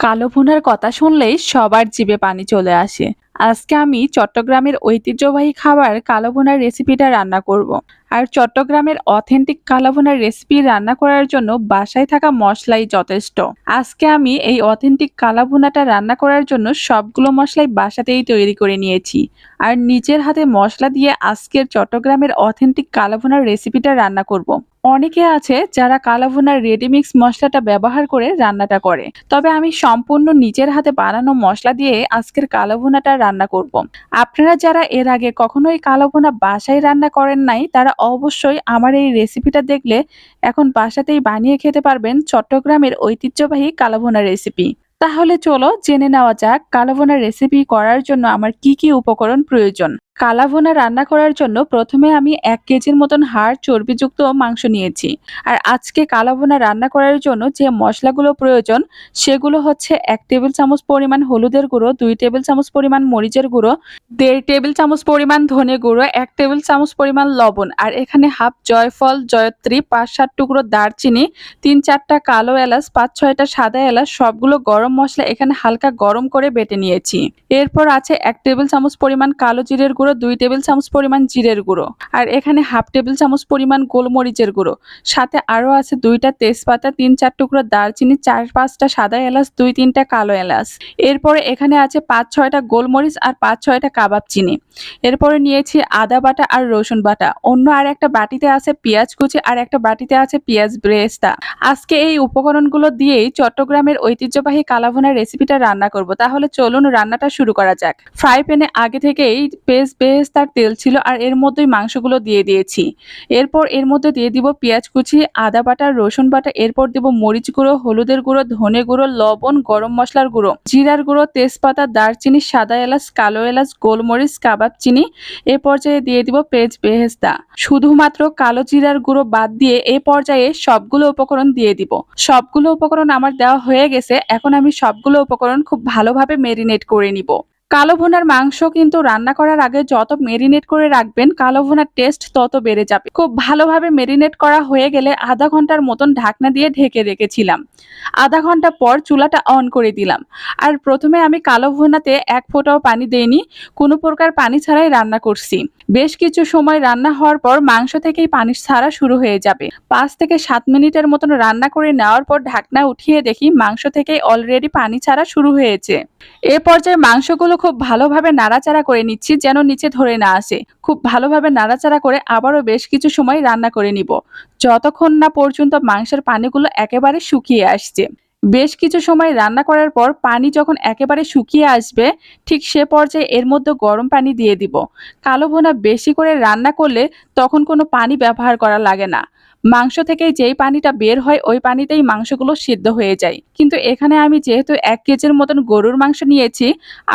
কালো ভুনার কথা শুনলেই সবার জিভে পানি চলে আসে আজকে আমি চট্টগ্রামের ঐতিহ্যবাহী খাবার কালো ভুনার রেসিপিটা রান্না করব। আর চট্টগ্রামের অথেন্টিক কালো ভুনার রেসিপি রান্না করার জন্য বাসায় থাকা মশলাই যথেষ্ট আজকে আমি এই অথেন্টিক কালা ভুনাটা রান্না করার জন্য সবগুলো মশলাই বাসাতেই তৈরি করে নিয়েছি আর নিজের হাতে মশলা দিয়ে আজকের চট্টগ্রামের অথেন্টিক কালা ভুনার রেসিপিটা রান্না করব। অনেকে আছে যারা কালাভুনার রেডিমিক্স মশলাটা ব্যবহার করে রান্নাটা করে তবে আমি সম্পূর্ণ নিজের হাতে বানানো মশলা দিয়ে আজকের কালাভুনাটা রান্না করব। আপনারা যারা এর আগে কখনোই কালাভুনা বাসায় রান্না করেন নাই, তারা অবশ্যই আমার এই রেসিপিটা দেখলে এখন বাসাতেই বানিয়ে খেতে পারবেন চট্টগ্রামের ঐতিহ্যবাহী কালোভোনা রেসিপি তাহলে চলো জেনে নেওয়া যাক কালোভোনা রেসিপি করার জন্য আমার কি কি উপকরণ প্রয়োজন। কালাভুনা রান্না করার জন্য প্রথমে আমি এক কেজির মতন হাড় চর্বিযুক্ত মাংস নিয়েছি। আর আজকে কালাভুনা রান্না করার জন্য যে মশলাগুলো প্রয়োজন, সেগুলো হচ্ছে এক টেবিল চামচ পরিমাণ হলুদের গুঁড়ো, দুই টেবিল চামচ পরিমাণ মরিচের গুঁড়ো, দেড় টেবিল চামচ পরিমাণ ধনে গুঁড়ো, এক টেবিল চামচ পরিমাণ লবণ, আর এখানে হাফ জয়ফল, জয়ত্রী, পাঁচ সাত টুকরো দারচিনি, তিন চারটা কালো এলাচ, পাঁচ ছয়টা সাদা এলাচ, সবগুলো গরম মশলা এখানে হালকা গরম করে বেটে নিয়েছি। এরপর আছে এক টেবিল চামচ পরিমাণ কালো জিরের গুঁড়ো দুই টেবিল চামচ পরিমাণ জিরের গুঁড়ো। আর এখানে হাফ টেবিল চামচ পরিমাণ গোলমরিচের গুঁড়ো। সাথে আরও আছে দুইটা তেজপাতা, তিন চার টুকরো দারচিনি, চার পাঁচটা সাদা এলাচ, দুই তিনটা কালো এলাচ। এরপরে এখানে আছে পাঁচ ছয়টা গোলমরিচ আর পাঁচ ছয়টা কাবাব চিনি। এরপরে নিয়েছি আদা বাটা আর রসুন বাটা। অন্য আর একটা বাটিতে আছে পেঁয়াজ কুচি আর একটা বাটিতে আছে পেঁয়াজ ব্রেস্তা। আজকে এই উপকরণগুলো দিয়েই চট্টগ্রামের ঐতিহ্যবাহী কালাভুনার রেসিপিটা রান্না করব। তাহলে চলুন রান্নাটা শুরু করা যাক। ফ্রাই প্যানে আগে থেকেই পেস্ট বেরেস্তার তেল ছিল আর এর মধ্যেই মাংসগুলো দিয়ে দিয়েছি। এরপর এর মধ্যে দিয়ে দিব পেঁয়াজ কুচি, আদা বাটা, রসুন বাটা, এরপর দিব মরিচ গুঁড়ো, হলুদের গুঁড়ো, ধনে গুঁড়ো, লবণ, গরম মশলার গুঁড়ো, জিরার গুঁড়ো, তেজপাতা, দারচিনি, সাদা এলাচ, কালো এলাচ, গোলমরিচ, কাবাব চিনি, এ পর্যায়ে দিয়ে দিব পেঁয়াজ বেহেস্তা শুধুমাত্র কালো জিরার গুঁড়ো বাদ দিয়ে এ পর্যায়ে সবগুলো উপকরণ দিয়ে দিব। সবগুলো উপকরণ আমার দেওয়া হয়ে গেছে, এখন আমি সবগুলো উপকরণ খুব ভালোভাবে মেরিনেট করে নিব। কালো ভুনার মাংস কিন্তু রান্না করার আগে যত মেরিনেট করে রাখবেন, কালো ভুনার টেস্ট তত বেড়ে যাবে। খুব ভালোভাবে মেরিনেট করা হয়ে গেলে আধা ঘণ্টার মতন ঢাকনা দিয়ে ঢেকে রেখেছিলাম। আধা ঘণ্টা পর চুলাটা অন করে দিলাম। আর প্রথমে আমি কালো ভুনাতে এক ফোঁটাও পানি দেইনি, কোনো প্রকার পানি ছাড়াই রান্না করছি। বেশ কিছু সময় রান্না হওয়ার পর মাংস থেকেই পানি ছাড়া শুরু হয়ে যাবে। পাঁচ থেকে সাত মিনিটের মতন রান্না করে নেওয়ার পর ঢাকনা উঠিয়ে দেখি মাংস থেকেই অলরেডি পানি ছাড়া শুরু হয়েছে। এ পর্যায়ে মাংসগুলো খুব ভালোভাবে নাড়াচাড়া করে নিচ্ছি যেন নিচে ধরে না আসে। খুব ভালোভাবে নাড়াচাড়া করে আবারও বেশ কিছু সময় রান্না করে নিব। যতক্ষণ না পর্যন্ত মাংসের পানিগুলো একেবারে শুকিয়ে আসছে। বেশ কিছু সময় রান্না করার পর পানি যখন একেবারে শুকিয়ে আসবে, ঠিক সে পর্যায়ে এর মধ্যে গরম পানি দিয়ে দিব। কালো ভুনা বেশি করে রান্না করলে তখন কোনো পানি ব্যবহার করা লাগে না। মাংস থেকে যেই পানিটা বের হয়, ওই পানিতেই মাংসগুলো সিদ্ধ হয়ে যায়। কিন্তু এখানে আমি যেহেতু এক কেজির মতন গরুর মাংস নিয়েছি,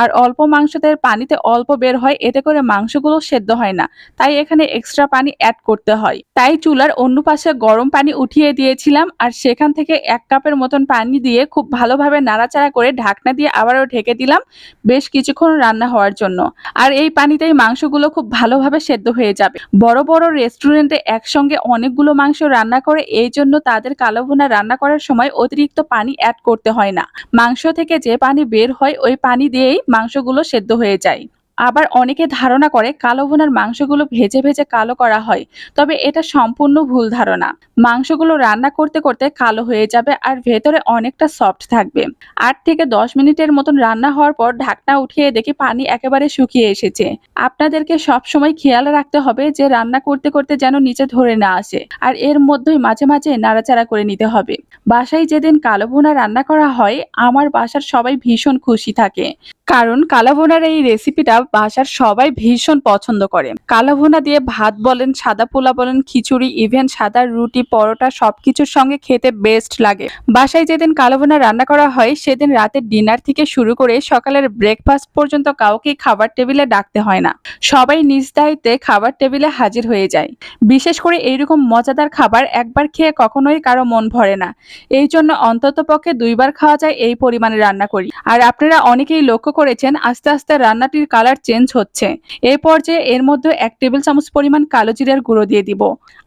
আর অল্প মাংসতে পানিতে অল্প বের হয়, এতে করে মাংসগুলো সেদ্ধ হয় না। তাই এখানে এক্সট্রা পানি অ্যাড করতে হয়। তাই চুলার অন্য পাশে গরম পানি উঠিয়ে দিয়েছিলাম, আর সেখান থেকে এক কাপের মতন পানি দিয়ে খুব ভালোভাবে নাড়াচাড়া করে ঢাকনা দিয়ে আবারও ঢেকে দিলাম, বেশ কিছুক্ষণ রান্না হওয়ার জন্য। আর এই পানিতেই মাংসগুলো খুব ভালোভাবে সেদ্ধ হয়ে যাবে। বড় বড় রেস্টুরেন্টে একসঙ্গে অনেকগুলো মাংস রান্না করে, এই জন্য তাদের কালো ভুনা রান্না করার সময় অতিরিক্ত পানি অ্যাড করতে হয় না। মাংস থেকে যে পানি বের হয়, ওই পানি দিয়েই মাংসগুলো সেদ্ধ হয়ে যায়। আবার অনেকে ধারণা করে কালো ভুনার মাংসগুলো ভেজে ভেজে কালো করা হয়, তবে এটা সম্পূর্ণ ভুল ধারণা। মাংসগুলো রান্না করতে করতে কালো হয়ে যাবে আর ভেতরে অনেকটা সফট থাকবে। আট থেকে দশ মিনিটের মতন রান্না হওয়ার পর ঢাকনা উঠিয়ে দেখি পানি একেবারে শুকিয়ে এসেছে। আপনাদেরকে সব সময় খেয়াল রাখতে হবে যে রান্না করতে করতে যেন নিচে ধরে না আসে, আর এর মধ্যেই মাঝে মাঝে নাড়াচাড়া করে নিতে হবে। বাসায় যেদিন কালো ভুনা রান্না করা হয়, আমার বাসার সবাই ভীষণ খুশি থাকে। কারণ কালাভুনার এই রেসিপিটা বাসার সবাই ভীষণ পছন্দ করে। কালাভুনা দিয়ে ভাত বলেন, সাদা পোলা বলেন, খিচুড়ি ইভেন সাদা রুটি, পরোটা সবকিছুর সঙ্গে খেতে বেস্ট লাগে। বাসায় যেদিন কালাভুনা রান্না করা হয়, সেদিন রাতের ডিনার থেকে শুরু করে সকালের ব্রেকফাস্ট পর্যন্ত কাউকে খাবার টেবিলে ডাকতে হয় না। সবাই নিজ দায়িত্বে খাবার টেবিলে হাজির হয়ে যায়। বিশেষ করে এইরকম মজাদার খাবার একবার খেয়ে কখনোই কারও মন ভরে না। এই জন্য অন্তত পক্ষে দুইবার খাওয়া যায় এই পরিমাণে রান্না করি। আর আপনারা অনেকেই লক্ষ্য করেছেন, আস্তে আস্তে রান্নাটির কালার চেঞ্জ হচ্ছে। এই পর্যায়ে এর মধ্যে এক টেবিল চামচ পরিমাণ কালো জিরার গুঁড়ো দিয়ে দিব।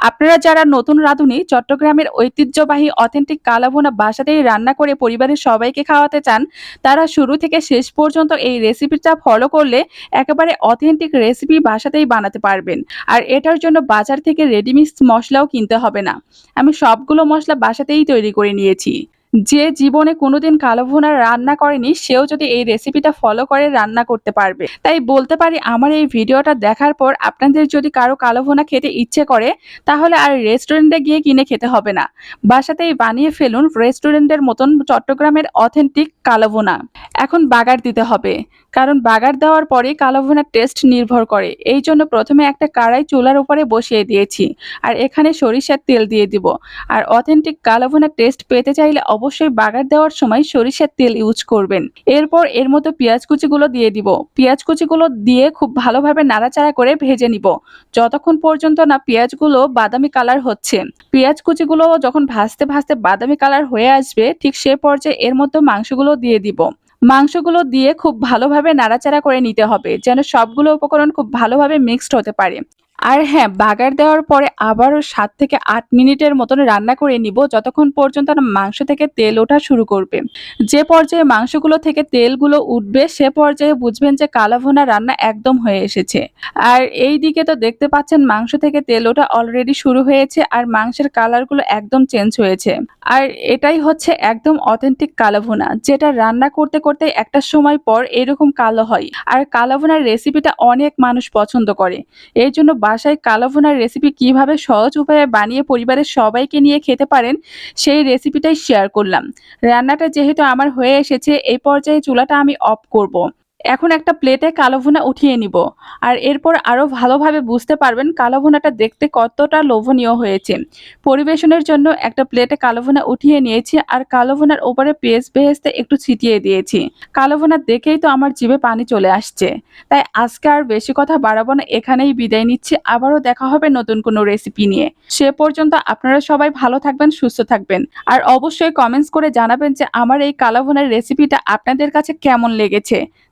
আপনারা যারা নতুন রাঁধুনি, চট্টগ্রামের ঐতিহ্যবাহী অথেন্টিক কালাভুনা বাসাতেই রান্না করে পরিবারের সবাইকে খাওয়াতে চান, তারা শুরু থেকে শেষ পর্যন্ত এই রেসিপিটা ফলো করলে একেবারে অথেন্টিক রেসিপি বাসাতেই বানাতে পারবেন। আর এটার জন্য বাজার থেকে রেডিমিক্স মশলাও কিনতে হবে না। আমি সবগুলো মশলা বাসাতেই তৈরি করে নিয়েছি। যে জীবনে কোনোদিন কালো ভুনা রান্না করেনি, সেও যদি এই রেসিপিটা ফলো করে, রান্না করতে পারবে। তাই বলতে পারি, আমার এই ভিডিওটা দেখার পর আপনাদের যদি কারও কালো ভুনা খেতে ইচ্ছে করে, তাহলে আর রেস্টুরেন্টে গিয়ে কিনে খেতে হবে না। বাসাতেই বানিয়ে ফেলুন রেস্টুরেন্টের মতন চট্টগ্রামের অথেন্টিক কালো ভুনা এখন বাগার দিতে হবে। কারণ বাগার দেওয়ার পরে কালো ভুনার টেস্ট নির্ভর করে। এই জন্য প্রথমে একটা কড়াই চুলার উপরে বসিয়ে দিয়েছি। আর এখানে সরিষার তেল দিয়ে দিব। আর অথেন্টিক কালো ভুনার টেস্ট পেতে চাইলে অবশ্যই বাগার দেওয়ার সময় সরিষার তেল ইউজ করবেন। এরপর এর মতো পেঁয়াজ কুচিগুলো দিয়ে দিব। পেঁয়াজ কুচিগুলো দিয়ে খুব ভালোভাবে নাড়াচাড়া করে ভেজে নিব। যতক্ষণ পর্যন্ত না পেঁয়াজগুলো বাদামি কালার হচ্ছে, পেঁয়াজ কুচিগুলো যখন ভাজতে ভাজতে বাদামি কালার হয়ে আসবে, ঠিক সে পর্যায়ে এর মধ্যে মাংসগুলো দিয়ে দিব। মাংসগুলো দিয়ে খুব ভালোভাবে নাড়াচাড়া করে নিতে হবে, যেন সবগুলো উপকরণ খুব ভালোভাবে মিক্সড হতে পারে। আর হ্যাঁ বাগার দেওয়ার পরে আবারও সাত থেকে আট মিনিটের মতন রান্না করে নিব, যতক্ষণ পর্যন্ত মাংস থেকে তেল ওঠা শুরু করবে। যে পর্যায়ে মাংসগুলো থেকে তেলগুলো উঠবে, সে পর্যায়ে বুঝবেন যে কালাভুনা রান্না একদম হয়ে এসেছে। আর এই দিকে তো দেখতে পাচ্ছেন মাংস থেকে তেল ওঠা অলরেডি শুরু হয়েছে আর মাংসের কালারগুলো একদম চেঞ্জ হয়েছে। আর এটাই হচ্ছে একদম অথেন্টিক কালাভুনা, যেটা রান্না করতে করতে একটা সময় পর এরকম কালো হয়। আর কালাভুনার রেসিপিটা অনেক মানুষ পছন্দ করে। এই জন্য বাসায় কালাভুনার রেসিপি কীভাবে সহজ উপায়ে বানিয়ে পরিবারের সবাইকে নিয়ে খেতে পারেন, সেই রেসিপিটাই শেয়ার করলাম রান্নাটা যেহেতু আমার হয়ে এসেছে এই পর্যায়ে চুলাটা আমি অফ করব। এখন একটা প্লেটে কালো ভুনা উঠিয়ে নিব। আর এরপর আরও ভালোভাবে বুঝতে পারবেন কালো ভুনাটা দেখতে কতটা লোভনীয় হয়েছে। পরিবেশনের জন্য একটা প্লেটে কালো ভুনা উঠিয়ে নিয়েছি আর কালো ভুনার ওপরে পেঁয়াজ বেহেস্তে একটু ছিটিয়ে দিয়েছি। কালো ভুনা দেখেই তো আমার জিভে পানি চলে আসছে। তাই আজকে আর বেশি কথা বাড়াবো না, এখানেই বিদায় নিচ্ছি। আবারও দেখা হবে নতুন কোনো রেসিপি নিয়ে। সে পর্যন্ত আপনারা সবাই ভালো থাকবেন, সুস্থ থাকবেন। আর অবশ্যই কমেন্টস করে জানাবেন যে আমার এই কালো ভুনার রেসিপিটা আপনাদের কাছে কেমন লেগেছে।